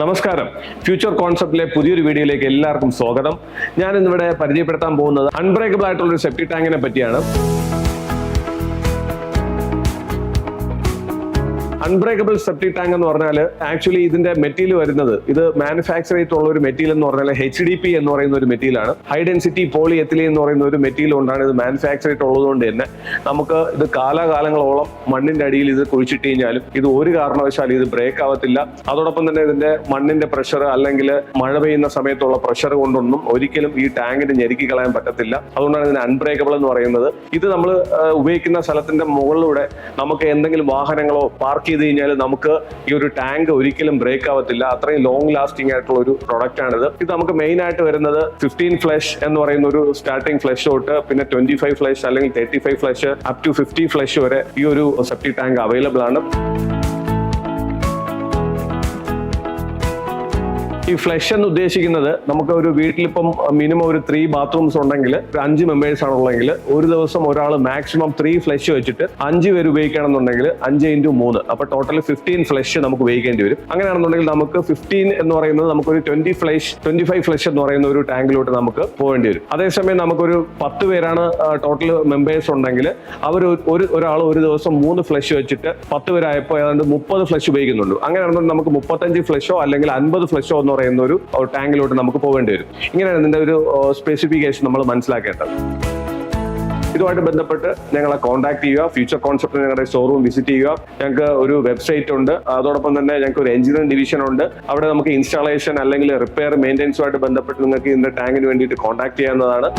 നമസ്കാരം. ഫ്യൂച്ചർ കോൺസെപ്റ്റിലെ പുതിയൊരു വീഡിയോയിലേക്ക് എല്ലാവർക്കും സ്വാഗതം. ഞാൻ ഇന്നിവിടെ പരിചയപ്പെടുത്താൻ പോകുന്നത് അൺബ്രേക്കബിൾ ആയിട്ടുള്ള ഒരു സെപ്റ്റി ടാങ്കിനെ പറ്റിയാണ്. അൺബ്രേക്കബിൾ സെപ്റ്റി ടാങ്ക് എന്ന് പറഞ്ഞാൽ ആക്ച്വലി ഇതിന്റെ മെറ്റീരിയൽ വരുന്നത് ഇത് മാനുഫാക്ചർ ചെയ്തിട്ടുള്ള ഒരു മെറ്റീരിയൽ എന്ന് പറഞ്ഞാൽ എച്ച് ഡി പി എന്ന് പറയുന്ന ഒരു മെറ്റീരിയലാണ് ഹൈ ഡെൻസിറ്റി പോളി എത്തിലി എന്ന് പറയുന്ന ഒരു മെറ്റീരിയൽ കൊണ്ടാണ് ഇത് മാനുഫാക്ചർ ചെയ്തിട്ടുള്ളത് കൊണ്ട് തന്നെ നമുക്ക് ഇത് കാലാകാലങ്ങളോളം മണ്ണിന്റെ അടിയിൽ ഇത് കുഴിച്ചിട്ട് കഴിഞ്ഞാലും ഇത് ഒരു കാരണവശാലും ഇത് ബ്രേക്ക് ആവത്തില്ല. അതോടൊപ്പം തന്നെ ഇതിന്റെ മണ്ണിന്റെ പ്രഷർ അല്ലെങ്കിൽ മഴ പെയ്യുന്ന സമയത്തുള്ള പ്രഷർ കൊണ്ടൊന്നും ഒരിക്കലും ഈ ടാങ്കിന് ഞെരുക്കി കളയാൻ പറ്റത്തില്ല. അതുകൊണ്ടാണ് ഇതിന് അൺബ്രേക്കബിൾ എന്ന് പറയുന്നത്. ഇത് നമ്മൾ ഉപയോഗിക്കുന്ന സ്ഥലത്തിന്റെ മുകളിലൂടെ നമുക്ക് എന്തെങ്കിലും വാഹനങ്ങളോ പാർക്ക് ചെയ്ത് കഴിഞ്ഞാൽ നമുക്ക് ഈ ഒരു ടാങ്ക് ഒരിക്കലും ബ്രേക്ക് ആവത്തില്ല. അത്രയും ലോങ് ലാസ്റ്റിംഗ് ആയിട്ടുള്ള ഒരു പ്രൊഡക്റ്റ് ആണിത്. ഇത് നമുക്ക് മെയിൻ ആയിട്ട് വരുന്നത് ഫിഫ്റ്റീൻ ഫ്ലഷ് എന്ന് പറയുന്ന ഒരു സ്റ്റാർട്ടിംഗ് ഫ്ലഷ് തൊട്ട് പിന്നെ ട്വന്റി ഫൈവ് ഫ്ലഷ് അല്ലെങ്കിൽ thirty five flush up to fifty flush വരെ ഈ ഒരു സെപ്റ്റി ടാങ്ക് അവൈലബിൾ ആണ്. ഈ ഫ്ലഷ് എന്ന് ഉദ്ദേശിക്കുന്നത് നമുക്ക് ഒരു വീട്ടിലിപ്പം മിനിമം ഒരു ത്രീ ബാത്റൂംസ് ഉണ്ടെങ്കിൽ ഒരു അഞ്ച് മെമ്പേഴ്സ് ആണുള്ളെങ്കിൽ ഒരു ദിവസം ഒരാൾ മാക്സിമം ത്രീ ഫ്ലഷ് വെച്ചിട്ട് അഞ്ച് പേര് ഉപയോഗിക്കുകയാണെന്നുണ്ടെങ്കിൽ അഞ്ച് ഇന്റു മൂന്ന്. അപ്പൊ ടോട്ടൽ ഫിഫ്റ്റീൻ ഫ്ലഷ് നമുക്ക് ഉപയോഗിക്കേണ്ടി വരും. അങ്ങനെയാണെന്നുണ്ടെങ്കിൽ നമുക്ക് ഫിഫ്റ്റീൻ എന്ന് പറയുന്നത് നമുക്കൊരു twenty flush twenty five flush എന്ന് പറയുന്ന ഒരു ടാങ്കിലോട്ട് നമുക്ക് പോകേണ്ടി വരും. അതേസമയം നമുക്കൊരു പത്ത് പേരാണ് ടോട്ടൽ മെമ്പേഴ്സ് ഉണ്ടെങ്കിൽ അവർ ഒരു ഒരാൾ ഒരു ദിവസം മൂന്ന് ഫ്ലഷ് വെച്ചിട്ട് പത്ത് പേരായപ്പോൾ ഏതാണ്ട് മുപ്പത് ഫ്ലഷ് ഉപയോഗിക്കുന്നുണ്ട്. അങ്ങനെയാണെന്നുണ്ടെങ്കിൽ നമുക്ക് മുപ്പത്തഞ്ച് ഫ്ലഷോ അല്ലെങ്കിൽ അൻപത് ഫ്ലഷോ എന്ന് പറയുന്ന ഒരു ടാങ്കിലോട്ട് നമുക്ക് പോകേണ്ടി വരും. ഇങ്ങനെയാണ് ഇതിന്റെ ഒരു സ്പെസിഫിക്കേഷൻ നമ്മൾ മനസ്സിലാക്കേണ്ടത്. ഇതുമായിട്ട് ബന്ധപ്പെട്ട് ഞങ്ങളെ കോൺടാക്ട് ചെയ്യുക ഫ്യൂച്ചർ കോൺസെപ്റ്റ് ഞങ്ങളുടെ ഷോറൂം വിസിറ്റ് ചെയ്യുക. ഞങ്ങൾക്ക് ഒരു വെബ്സൈറ്റ് ഉണ്ട്. അതോടൊപ്പം തന്നെ ഞങ്ങൾക്ക് ഒരു എഞ്ചിനീയറിംഗ് ഡിവിഷൻ ഉണ്ട്. അവിടെ നമുക്ക് ഇൻസ്റ്റാളേഷൻ അല്ലെങ്കിൽ റിപ്പയർ മെയിന്റെനൻസുമായിട്ട് ബന്ധപ്പെട്ട് നിങ്ങൾക്ക് ഇതിന്റെ ടാങ്കിന് വേണ്ടിയിട്ട് കോൺടാക്ട് ചെയ്യാവുന്നതാണ്.